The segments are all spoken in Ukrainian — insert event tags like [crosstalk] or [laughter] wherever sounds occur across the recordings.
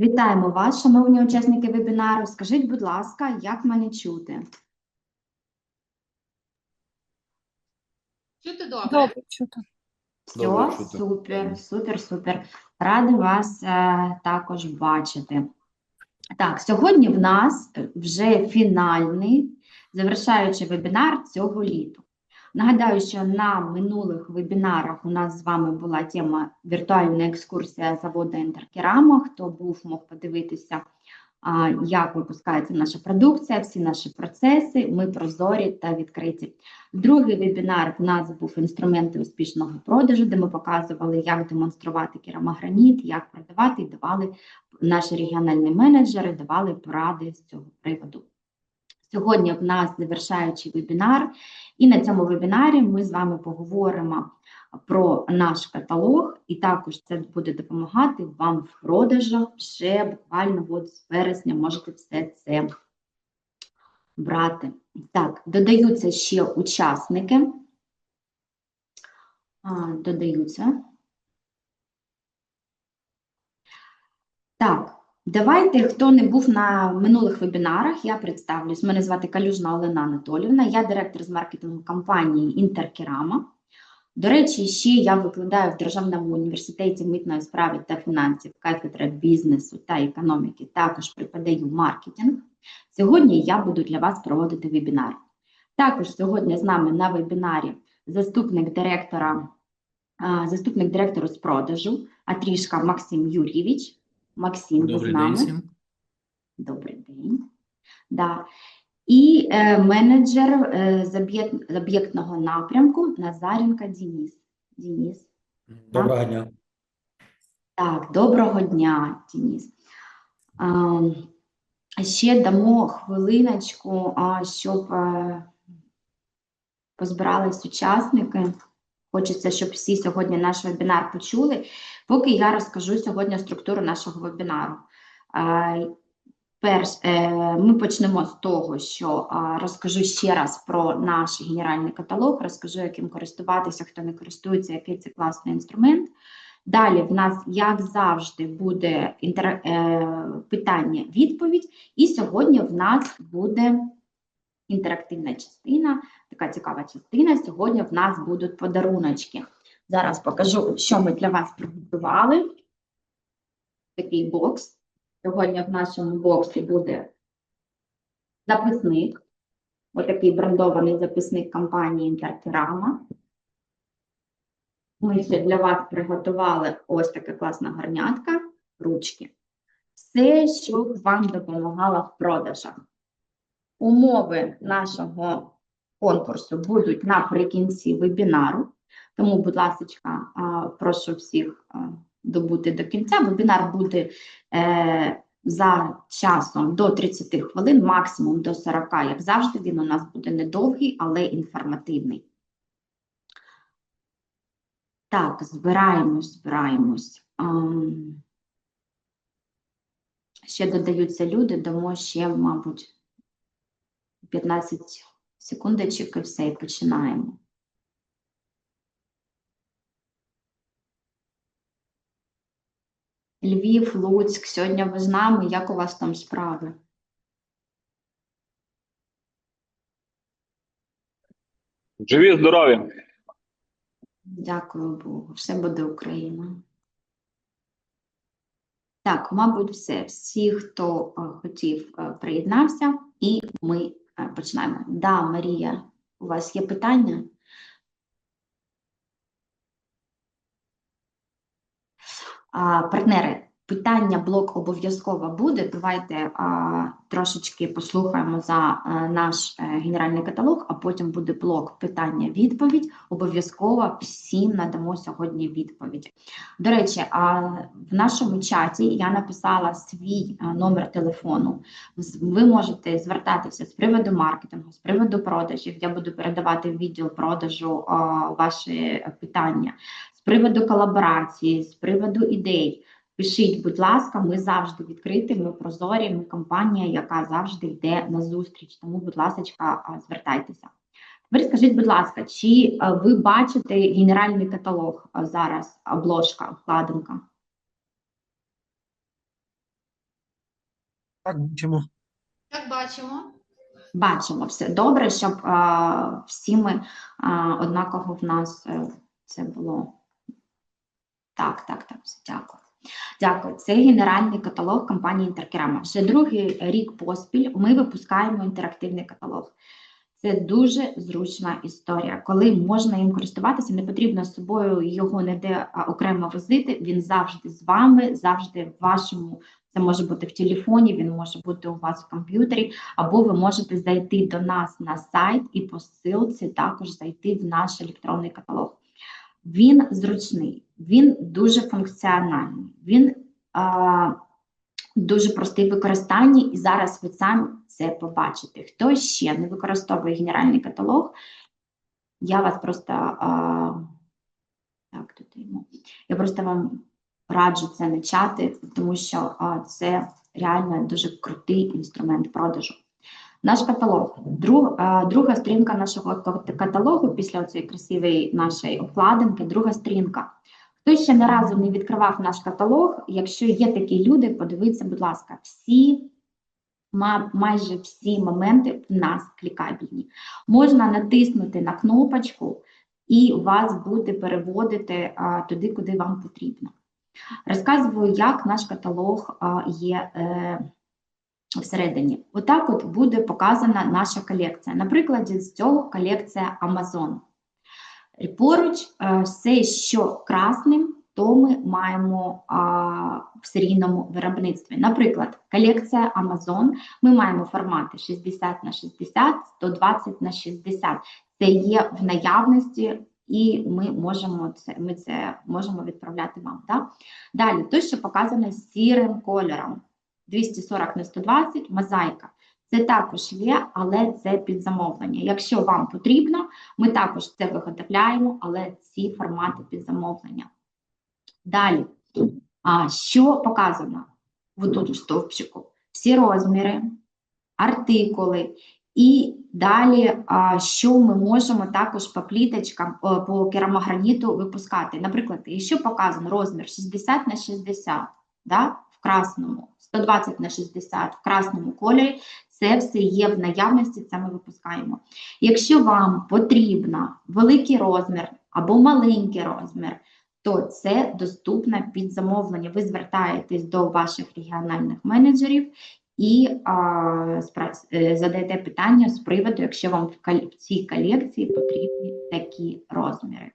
Вітаємо вас, шановні учасники вебінару. Скажіть, будь ласка, як мене чути? Чути добре? Добре, чути. Все, Добре чути. супер, супер, супер. Ради вас е, також бачити. Так, сьогодні в нас вже фінальний завершаючий вебінар цього літа. Нагадаю, що на минулих вебінарах у нас з вами була тема віртуальна екскурсія заводу Інтеркерама. Хто був, мог подивитися, як випускається наша продукція, всі наші процеси, ми прозорі та відкриті. Другий вебінар в нас був інструменти успішного продажу, де ми показували, як демонструвати керамограніт, як продавати, і давали наші регіональні менеджери давали поради з цього приводу. Сьогодні в нас завершаючий вебінар, і на цьому вебінарі ми з вами поговоримо про наш каталог, і також це буде допомагати вам в продажах ще буквально от з вересня можете все це брати. Так, додаються ще учасники. Додаються. Так, давайте, хто не був на минулих вебінарах, я представлюсь. Мене звати Калюжна Олена Анатолівна, я директор з маркетингу компанії Інтеркерама. До речі, ще я викладаю в Державному університеті митної справи та фінансів, кафедра бізнесу та економіки, також преподаю маркетинг. Сьогодні я буду для вас проводити вебінар. Також сьогодні з нами на вебінарі заступник директора, заступник директора з продажу Атрішка Максим Юрійович. Максим, ви з нами. день всім. Добрий день. Да. І е, менеджер е, з об'єкт- з об'єктного напрямку Назаренко Денис. Денис. Доброго дня. Так, доброго дня, Денис. А, ще дамо хвилиночку, а, щоб е, позбирались учасники. Хочеться, щоб всі сьогодні наш вебінар почули. Поки я розкажу сьогодні структуру нашого вебінару. Перш, е, ми почнемо з того, що розкажу ще раз про наш генеральний каталог, розкажу, яким користуватися, хто не користується, який це класний інструмент. Далі в нас, як завжди, буде інтер... е, питання-відповідь, і сьогодні в нас буде інтерактивна частина, така цікава частина. Сьогодні в нас будуть подаруночки. Зараз покажу, що ми для вас приготували. Такий бокс. Сьогодні в нашому боксі буде записник. Отакий брендований записник компанії Інтеркерама. Ми ще для вас приготували ось така класна гарнятка, ручки. Все, щоб вам допомагало в продажах. Умови нашого конкурсу будуть наприкінці вебінару. Тому, будь ласка, прошу всіх добути до кінця. Вебінар буде е, за часом до 30 хвилин, максимум до 40. Як завжди, він у нас буде недовгий, але інформативний. Так, збираємось, збираємось. Ще додаються люди, дамо ще, мабуть, 15 секундочок і все, і починаємо. Львів, Луцьк, сьогодні ви з нами, як у вас там справи? Живі, здорові. Дякую Богу, все буде Україна. Так, мабуть, все. Всі, хто е, хотів, е, приєднався, і ми е, починаємо. Да, Марія, у вас є питання? А, партнери, питання блок обов'язково буде. Давайте трошечки послухаємо за а, наш е, генеральний каталог, а потім буде блок питання-відповідь. Обов'язково всім надамо сьогодні відповідь. До речі, в нашому чаті я написала свій номер телефону. Ви можете звертатися з приводу маркетингу, з приводу продажів. Я буду передавати в відділ продажу ваші питання приводу колаборації, з приводу ідей. Пишіть, будь ласка, ми завжди відкриті, ми прозорі, ми компанія, яка завжди йде на зустріч. Тому, будь ласка, звертайтеся. Тепер скажіть, будь ласка, чи ви бачите генеральний каталог зараз, обложка, вкладинка? Так, бачимо. Як бачимо, Бачимо все добре, щоб а, всі ми а, однаково в нас е, це було. Так, так, так, дякую. Дякую. Це генеральний каталог компанії Інтеркерама. Вже другий рік поспіль ми випускаємо інтерактивний каталог. Це дуже зручна історія. Коли можна їм користуватися, не потрібно з собою його ніде а, окремо возити. Він завжди з вами, завжди в вашому. Це може бути в телефоні, він може бути у вас в комп'ютері, або ви можете зайти до нас на сайт і по ссылці також зайти в наш електронний каталог. Він зручний, він дуже функціональний, він а, дуже простий в використанні, і зараз ви самі це побачите. Хто ще не використовує генеральний каталог, я вас просто а, так, тут йому. Я просто вам раджу це начати, тому що а, це реально дуже крутий інструмент продажу. Наш каталог. Друг, друга сторінка нашого кат- каталогу після цієї красивої нашої обкладинки, друга сторінка. Хто ще не разу не відкривав наш каталог, якщо є такі люди, подивіться, будь ласка, всі, майже всі моменти в нас клікабельні. Можна натиснути на кнопочку, і вас буде переводити а, туди, куди вам потрібно. Розказую, як наш каталог а, є е, всередині. Отак от буде показана наша колекція. На прикладі з цього колекція Amazon. І Поруч е, все, що красним, то ми маємо в серійному виробництві. Наприклад, колекція Amazon, ми маємо формати 60 на 60, 120 на 60. Це є в наявності, і ми можемо це, ми це можемо відправляти вам. Так? Далі, то, що показано сірим кольором. 240 на 120, мозаїка. Це також є, але це під замовлення. Якщо вам потрібно, ми також це виготовляємо, але ці формати під замовлення. Далі, а, що показано в тут в стовпчику? Всі розміри, артикули. І далі, а, що ми можемо також по пліточкам, по керамограніту випускати. Наприклад, якщо показано розмір 60 на 60, да, в красному, 120 на 60 в красному кольорі, це все є в наявності, це ми випускаємо. Якщо вам потрібно великий розмір або маленький розмір, то це доступно під замовлення. Ви звертаєтесь до ваших регіональних менеджерів і а, е, задаєте питання з приводу, якщо вам в, цій колекції потрібні такі розміри.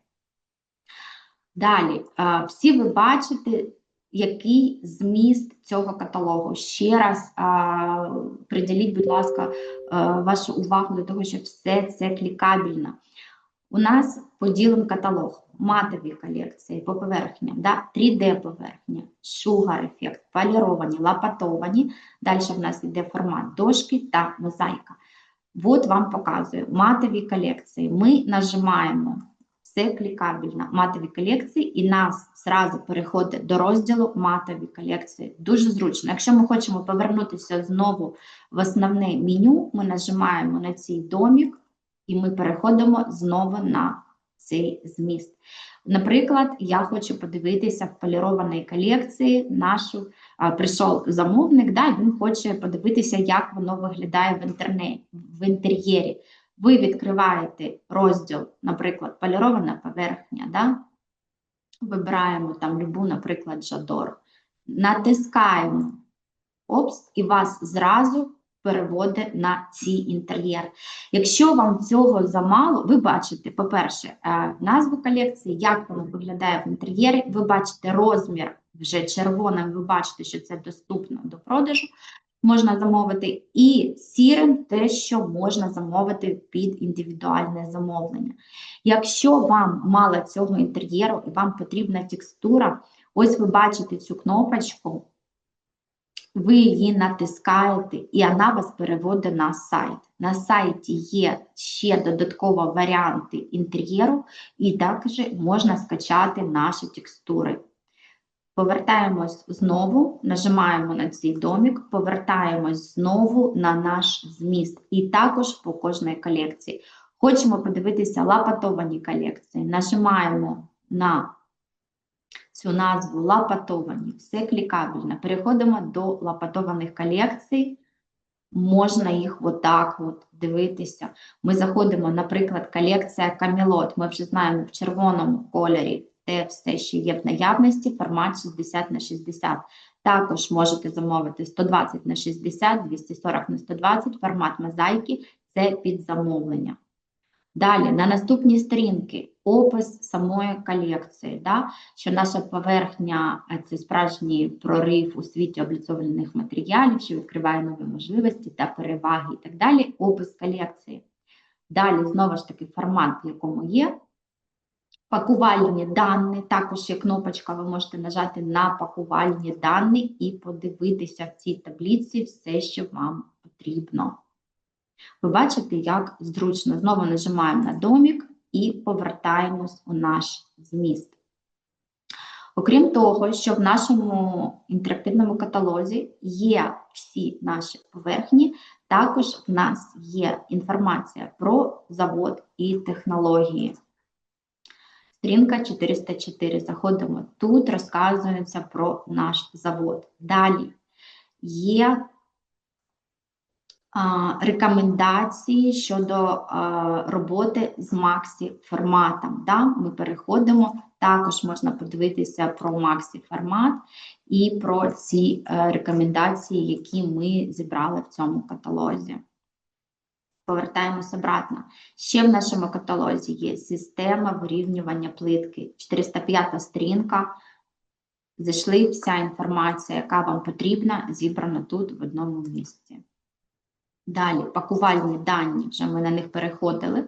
Далі, всі ви бачите, який зміст цього каталогу. Ще раз а, приділіть, будь ласка, а, вашу увагу до того, що все це клікабельно. У нас поділен каталог, матові колекції по поверхням, да? 3D-поверхня, шугар-ефект, поліровані, лапатовані. Далі в нас йде формат дошки та мозаїка. От вам показую матові колекції. Ми нажимаємо все клікабельно, матові колекції, і нас зразу переходить до розділу матові колекції. Дуже зручно. Якщо ми хочемо повернутися знову в основне меню, ми нажимаємо на цей домік, і ми переходимо знову на цей зміст. Наприклад, я хочу подивитися в полірованій колекції нашу. а, Прийшов замовник, да, він хоче подивитися, як воно виглядає в інтернеті, в інтер'єрі. Ви відкриваєте розділ, наприклад, полірована поверхня, да? вибираємо там любу, наприклад, жадор, натискаємо опс, і вас зразу переводить на цей інтер'єр. Якщо вам цього замало, ви бачите, по-перше, е, назву колекції, як воно виглядає в інтер'єрі, ви бачите розмір вже червоним, ви бачите, що це доступно до продажу. Можна замовити і сірим те, що можна замовити під індивідуальне замовлення. Якщо вам мало цього інтер'єру і вам потрібна текстура, ось ви бачите цю кнопочку, ви її натискаєте, і вона вас переводить на сайт. На сайті є ще додатково варіанти інтер'єру, і також можна скачати наші текстури. Повертаємось знову, нажимаємо на цей домік, повертаємось знову на наш зміст. І також по кожній колекції. Хочемо подивитися лапатовані колекції. Нажимаємо на цю назву лапатовані, все клікабельно. Переходимо до лапатованих колекцій. Можна їх отак от дивитися. Ми заходимо, наприклад, колекція Камелот. Ми вже знаємо в червоному кольорі, це все ще є в наявності, формат 60 на 60. Також можете замовити 120 на 60, 240 на 120, формат мозаїки це під замовлення. Далі, на наступній сторінки опис самої колекції, да? що наша поверхня е, це справжній прорив у світі обліцованих матеріалів, що відкриває нові можливості та переваги і так далі. Опис колекції. Далі, знову ж таки, формат, в якому є. Пакувальні дані, також є кнопочка, ви можете нажати на пакувальні дані і подивитися в цій таблиці все, що вам потрібно. Ви бачите, як зручно. Знову нажимаємо на домік і повертаємось у наш зміст. Окрім того, що в нашому інтерактивному каталозі є всі наші поверхні, також в нас є інформація про завод і технології. Сторінка 404. Заходимо тут, розказується про наш завод. Далі є а, рекомендації щодо а, роботи з Максі форматом. Да? Ми переходимо, також можна подивитися про Максі формат і про ці е, рекомендації, які ми зібрали в цьому каталозі. Повертаємось обратно. Ще в нашому каталозі є система вирівнювання плитки. 405 сторінка. Зайшли вся інформація, яка вам потрібна, зібрана тут в одному місці. Далі пакувальні дані, вже ми на них переходили,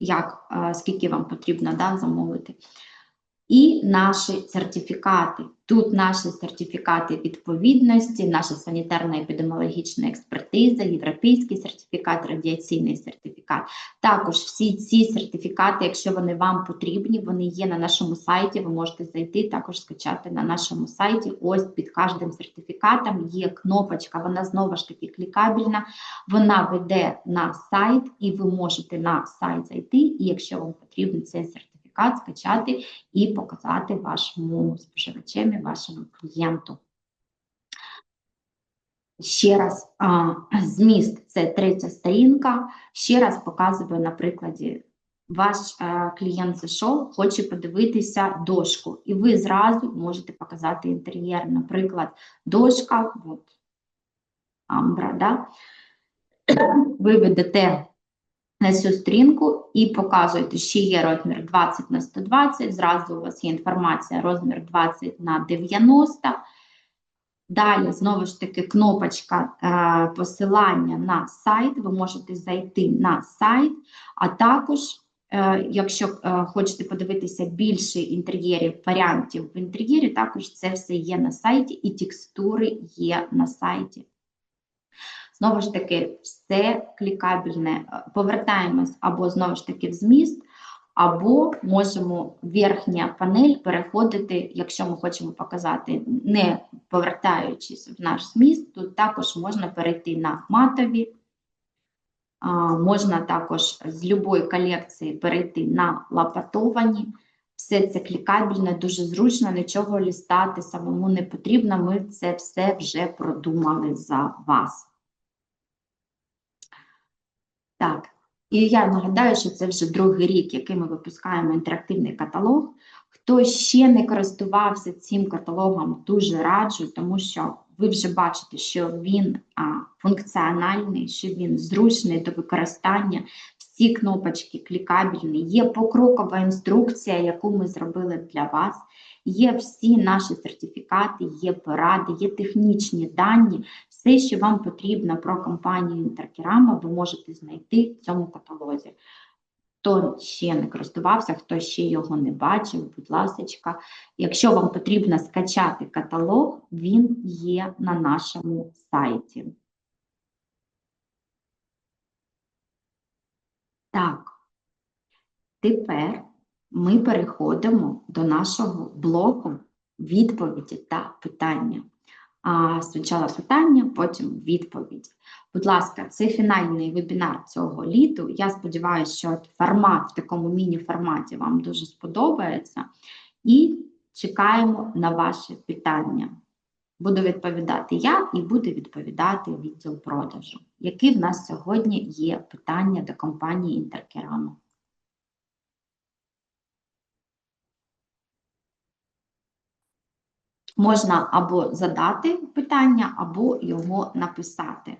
як, е, скільки вам потрібно да, замовити. І наші сертифікати. Тут наші сертифікати відповідності, наша санітарна епідеміологічна експертиза, європейський сертифікат, радіаційний сертифікат. Також всі ці сертифікати, якщо вони вам потрібні, вони є на нашому сайті. Ви можете зайти, також скачати на нашому сайті. Ось під кожним сертифікатом є кнопочка, вона знову ж таки клікабельна. Вона веде на сайт, і ви можете на сайт зайти. І якщо вам потрібен цей сертифікат, скачати і показати вашому споживачеві, вашому клієнту. Ще раз, зміст це третя сторінка. Ще раз показую на прикладі. Ваш е, клієнт зайшов, хоче подивитися дошку, і ви зразу можете показати інтер'єр. Наприклад, дошка, от, амбра, да? ви ведете на цю сторінку і показуєте, що є розмір 20 на 120, зразу у вас є інформація розмір 20 на 90. Далі, знову ж таки, кнопочка е, посилання на сайт, ви можете зайти на сайт, а також, е, якщо е, хочете подивитися більше інтер'єрів, варіантів в інтер'єрі, також це все є на сайті, і текстури є на сайті. Знову ж таки, все клікабельне. Повертаємось або знову ж таки в зміст, або можемо верхня панель переходити, якщо ми хочемо показати, не повертаючись в наш зміст, тут також можна перейти на матові. Можна також з будь-якої колекції перейти на лапатовані. Все це клікабельне, дуже зручно, нічого лістати самому не потрібно. Ми це все вже продумали за вас. Так, і я нагадаю, що це вже другий рік, який ми випускаємо інтерактивний каталог. Хто ще не користувався цим каталогом, дуже раджу, тому що ви вже бачите, що він а, функціональний, що він зручний до використання. Всі кнопочки клікабельні, є покрокова інструкція, яку ми зробили для вас. Є всі наші сертифікати, є поради, є технічні дані. Все, що вам потрібно про компанію Інтеркерама, ви можете знайти в цьому каталозі. Хто ще не користувався, хто ще його не бачив, будь ласка, якщо вам потрібно скачати каталог, він є на нашому сайті. Так, тепер ми переходимо до нашого блоку відповіді та питання. Спочатку питання, потім відповідь. Будь ласка, це фінальний вебінар цього літу. Я сподіваюся, що формат в такому міні-форматі вам дуже сподобається. І чекаємо на ваші питання. Буду відповідати я і буде відповідати відділ продажу. Які в нас сьогодні є питання до компанії Інтеркерама? Можна або задати питання, або його написати.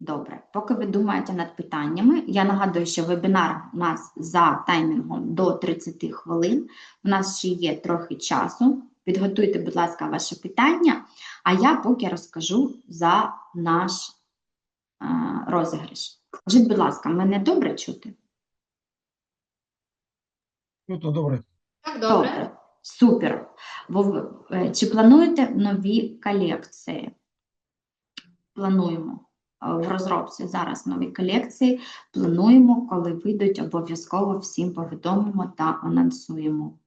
Добре, поки ви думаєте над питаннями, я нагадую, що вебінар у нас за таймінгом до 30 хвилин. У нас ще є трохи часу. Підготуйте, будь ласка, ваше питання, а я поки розкажу за наш е, розіграш. Скажіть, будь ласка, мене добре чути? То добре. Так, добре. добре. Супер. Е, Чи плануєте нові колекції? Плануємо. Е, В розробці зараз нові колекції. Плануємо, коли вийдуть, обов'язково всім повідомимо та анонсуємо.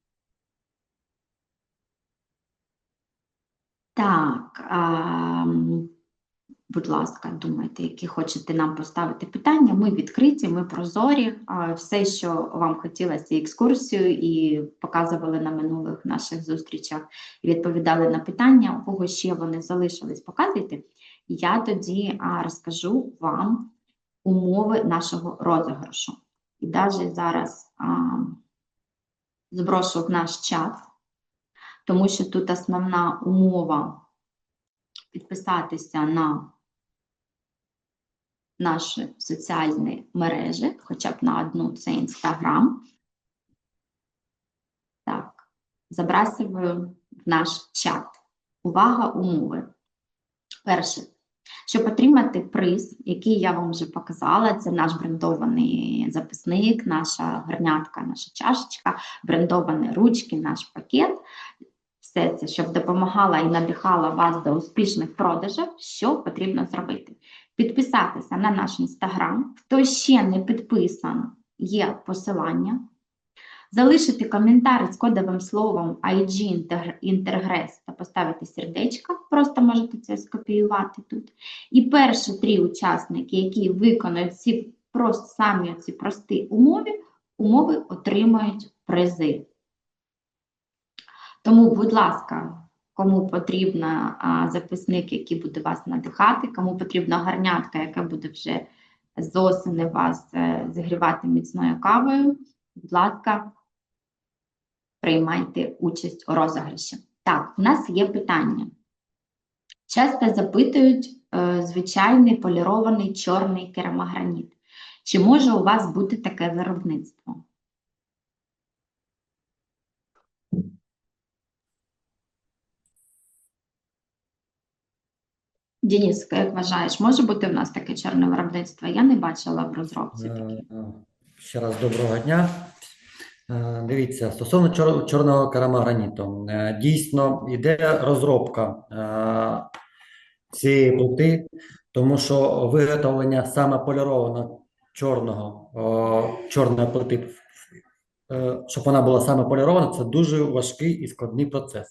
Так, а, м, будь ласка, думайте, які хочете нам поставити питання. Ми відкриті, ми прозорі. Все, що вам хотілося, екскурсію, і показували на минулих наших зустрічах, і відповідали на питання, у кого ще вони залишились, показуйте. Я тоді розкажу вам умови нашого розіграшу. І навіть зараз а, зброшу в наш чат, тому що тут основна умова підписатися на наші соціальні мережі, хоча б на одну це Інстаграм. Так, забрасую в наш чат. Увага, умови. Перше, щоб отримати приз, який я вам вже показала, це наш брендований записник, наша гарнятка, наша чашечка, брендовані ручки, наш пакет. Все це, щоб допомагала і надихала вас до успішних продажів, що потрібно зробити? Підписатися на наш інстаграм. Хто ще не підписан, є посилання. Залишити коментар з кодовим словом IG Intergress та поставити сердечко, просто можете це скопіювати тут. І перші три учасники, які виконують ці просто самі ці прості умови, умови отримають призи. Тому, будь ласка, кому потрібна а, записник, який буде вас надихати, кому потрібна гарнятка, яка буде вже з осени вас е, зігрівати міцною кавою, будь ласка, приймайте участь у розіграші. Так, у нас є питання. Часто запитують е, звичайний полірований чорний керамограніт. Чи може у вас бути таке виробництво? Денис, як вважаєш, може бути в нас таке чорне виробництво? Я не бачила в розробці таке. Е, е, Ще раз доброго дня. Е, Дивіться, стосовно чор- чорного керамограніту, е, дійсно йде розробка цієї плити, тому що виготовлення саме полірованого чорного, о, чорної плити, щоб вона була саме полірована, це дуже важкий і складний процес.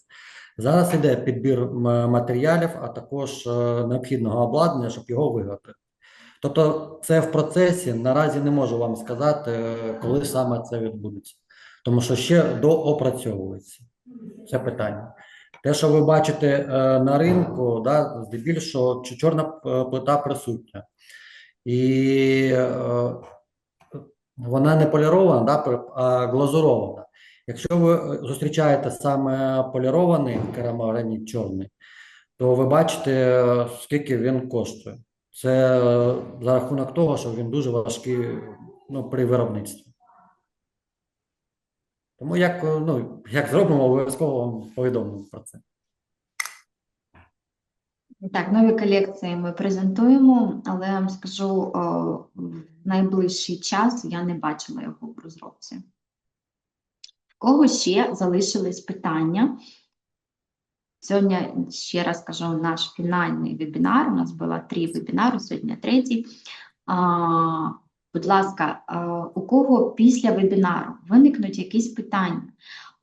Зараз йде підбір матеріалів, а також е, необхідного обладнання, щоб його виготовити. Тобто це в процесі, наразі не можу вам сказати, е, коли саме це відбудеться, тому що ще доопрацьовується це питання. Те, що ви бачите е, на ринку, да, здебільшого чорна плита присутня. І вона не полірована, да, а глазурована. Якщо ви е, зустрічаєте саме полірований керамограніт чорний, то ви бачите, е, скільки він коштує. Це е, за рахунок того, що він дуже важкий ну, при виробництві. Тому як, ну, як зробимо, обов'язково вам повідомимо про це. Так, нові колекції ми презентуємо, але я вам скажу, о, в найближчий час я не бачила його в розробці. Кого ще залишились питання? Сьогодні, ще раз кажу, наш фінальний вебінар. У нас було три вебінари, сьогодні третій. А, будь ласка, у кого після вебінару виникнуть якісь питання,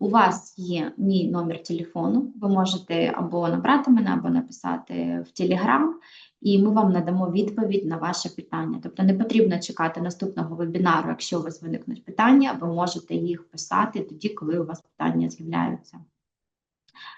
У вас є мій номер телефону, ви можете або набрати мене, або написати в Телеграм, і ми вам надамо відповідь на ваше питання. Тобто не потрібно чекати наступного вебінару, якщо у вас виникнуть питання, ви можете їх писати тоді, коли у вас питання з'являються.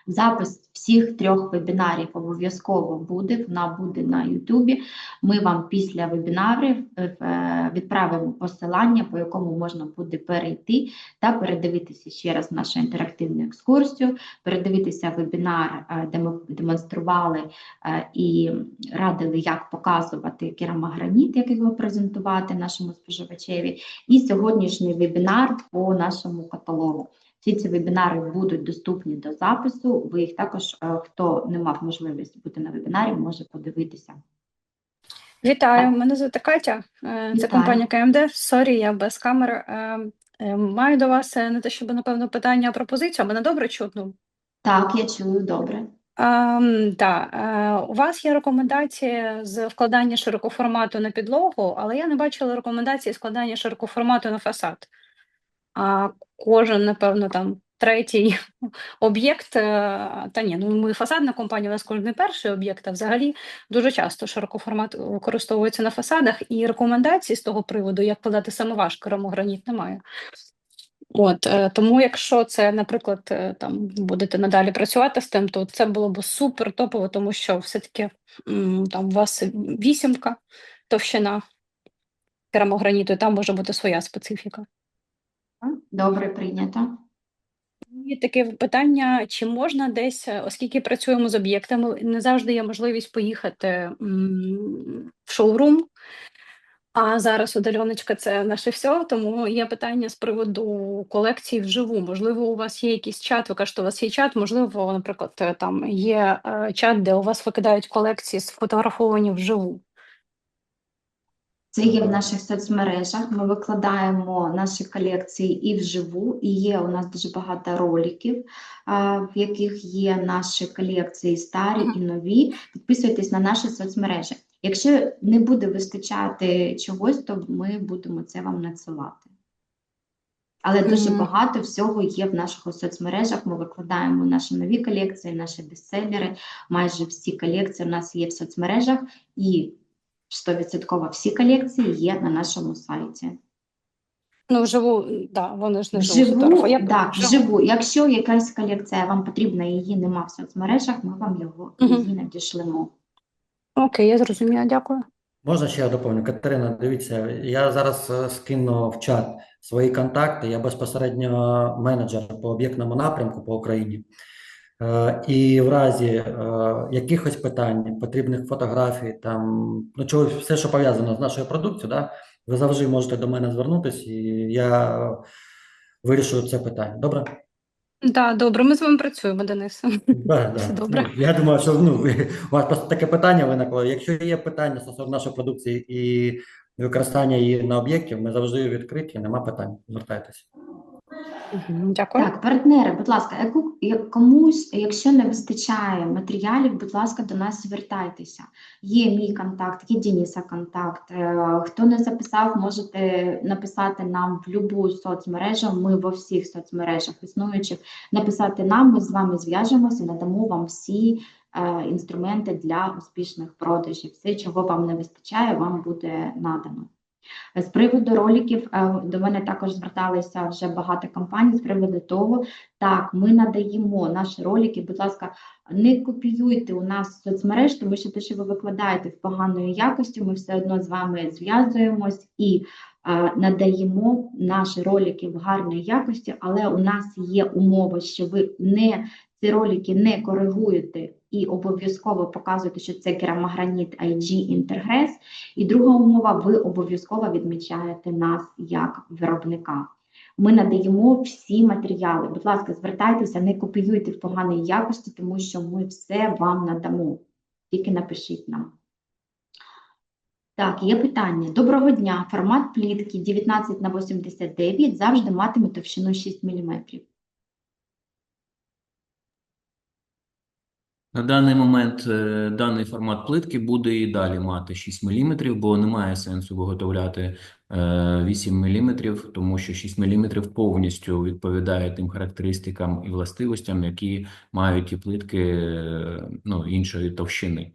Запис всіх трьох вебінарів обов'язково буде, вона буде на Ютубі. Ми вам після вебінарів е, е, відправимо посилання, по якому можна буде перейти та передивитися ще раз нашу інтерактивну екскурсію, передивитися вебінар, е, де ми демонстрували і радили, як показувати керамограніт, як його презентувати нашому споживачеві, і сьогоднішній вебінар по нашому каталогу. Всі ці вебінари будуть доступні до запису. Ви їх також, е, хто не мав можливості бути на вебінарі, може подивитися. Вітаю, мене звати Катя. е, Це Вітаю. компанія КМД. Сорі, я без камери. Е, Маю до вас не те, щоб напевно питання, а пропозицію. Мене добре чутно. Так, я чую добре. Ем, да, е, у вас є рекомендації з вкладання широкоформату на підлогу, але я не бачила рекомендації складання широкоформату на фасад. А кожен, напевно, там третій [laughs] об'єкт, е, та ні, ну ми фасадна компанія, у нас кожен не перший об'єкт, а взагалі дуже часто широкоформат використовується на фасадах, і рекомендацій з того приводу, як подати саме ваш керамограніт, немає. От, е, тому якщо це, наприклад, е, там будете надалі працювати з тим, то це було б супер топово, тому що все-таки там у вас вісімка товщина керамограніту, і там може бути своя специфіка. Добре, прийнято. І таке питання: чи можна десь, е, оскільки працюємо з об'єктами, не завжди є можливість поїхати в шоурум. А зараз удальоночка це наше все, тому є питання з приводу колекції вживу. Можливо, у вас є якийсь чат, ви кажете, у вас є чат, можливо, наприклад, там є е, чат, де у вас викидають колекції сфотографовані вживу. Це є в наших соцмережах. Ми викладаємо наші колекції і вживу, і є у нас дуже багато роликів, в яких є наші колекції старі і нові. Підписуйтесь на наші соцмережі. Якщо не буде вистачати чогось, то ми будемо це вам надсилати. Але дуже багато всього є в наших соцмережах. Ми викладаємо наші нові колекції, наші бестселери. Майже всі колекції у нас є в соцмережах, і 100% всі колекції є на нашому сайті. Ну, вживу, да, вони ж не живу. Я так, вживу. вживу. Якщо якась колекція вам потрібна, її нема в соцмережах, ми вам його Мгм. її надішлемо. Окей, я зрозуміла, дякую. Можна ще я доповню? Катерина, дивіться, я зараз е, скину в чат свої контакти. Я безпосередньо менеджер по об'єктному напрямку по Україні. Е, І в разі е, якихось питань, потрібних фотографій, там, ну, чого, все, що пов'язано з нашою продукцією, да, ви завжди можете до мене звернутися, і я вирішу це питання. Добре? Да, добре, ми з вами працюємо, Денис. Да, да. [laughs] Добре. Ну, я думаю, що ну, у вас просто таке питання виникло. Якщо є питання стосовно нашої продукції і використання її на об'єкті, ми завжди відкриті, нема питань. Звертайтеся. Дякую. Так, партнери, будь ласка, комусь, якщо не вистачає матеріалів, будь ласка, до нас звертайтеся. Є мій контакт, є Дениса контакт. Е, Хто не записав, можете написати нам в будь-яку соцмережу. Ми во всіх соцмережах існуючих. Написати нам, ми з вами зв'яжемося, надамо вам всі е, інструменти для успішних продажів. Все, чого вам не вистачає, вам буде надано. З приводу роликів е, до мене також зверталися вже багато компаній з приводу того, так, ми надаємо наші ролики, будь ласка, не копіюйте у нас соцмереж, тому що те, що ви викладаєте в поганої якості, ми все одно з вами зв'язуємось і е, надаємо наші ролики в гарної якості, але у нас є умова, що ви не ці ролики не коригуєте і обов'язково показуєте, що це керамограніт IG Intergress, і друга умова, ви обов'язково відмічаєте нас як виробника. Ми надаємо всі матеріали. Будь ласка, звертайтеся, не копіюйте в поганій якості, тому що ми все вам надамо. Тільки напишіть нам. Так, є питання. Доброго дня. Формат плітки 19 на 89 завжди матиме товщину 6 мм. На даний момент е, даний формат плитки буде і далі мати 6 мм, бо немає сенсу виготовляти е, 8 мм, тому що 6 мм повністю відповідає тим характеристикам і властивостям, які мають ті плитки е, ну, іншої товщини.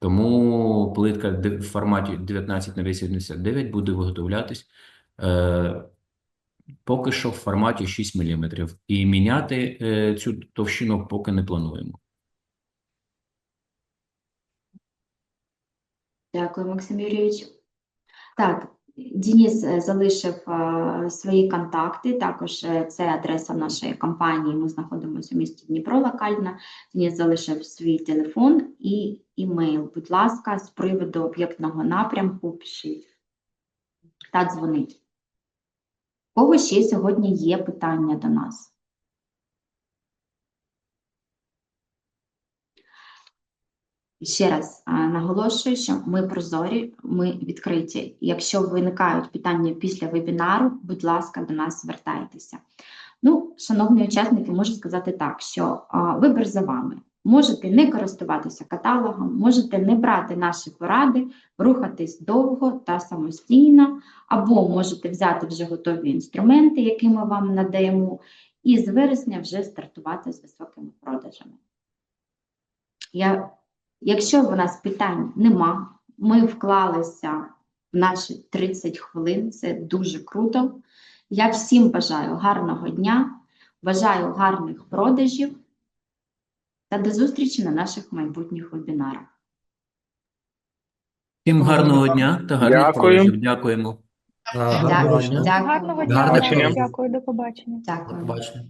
Тому плитка в форматі 19 на 89 буде виготовлятись е, поки що в форматі 6 мм. І міняти е, цю товщину поки не плануємо. Дякую, Максим Юрійович. Так, Денис е, залишив е, свої контакти. Також е, це адреса нашої компанії. Ми знаходимося у місті Дніпро локально. Денис залишив свій телефон і імейл. Будь ласка, з приводу об'єктного напрямку пишіть та дзвоніть. У кого ще сьогодні є питання до нас? Ще раз наголошую, що ми прозорі, ми відкриті. Якщо виникають питання після вебінару, будь ласка, до нас звертайтеся. Ну, шановні учасники, можу сказати так, що а, вибір за вами. Можете не користуватися каталогом, можете не брати наші поради, рухатись довго та самостійно, або можете взяти вже готові інструменти, які ми вам надаємо, і з вересня вже стартувати з високими продажами. Я Якщо в нас питань нема, ми вклалися в наші 30 хвилин, це дуже круто. Я всім бажаю гарного дня, бажаю гарних продажів та до зустрічі на наших майбутніх вебінарах. Всім гарного дня та гарних Дякую. продажів. Дякуємо. Гарного Дякую. дня. Дякую. Гарного дня. дня. Дякую, до побачення. До побачення.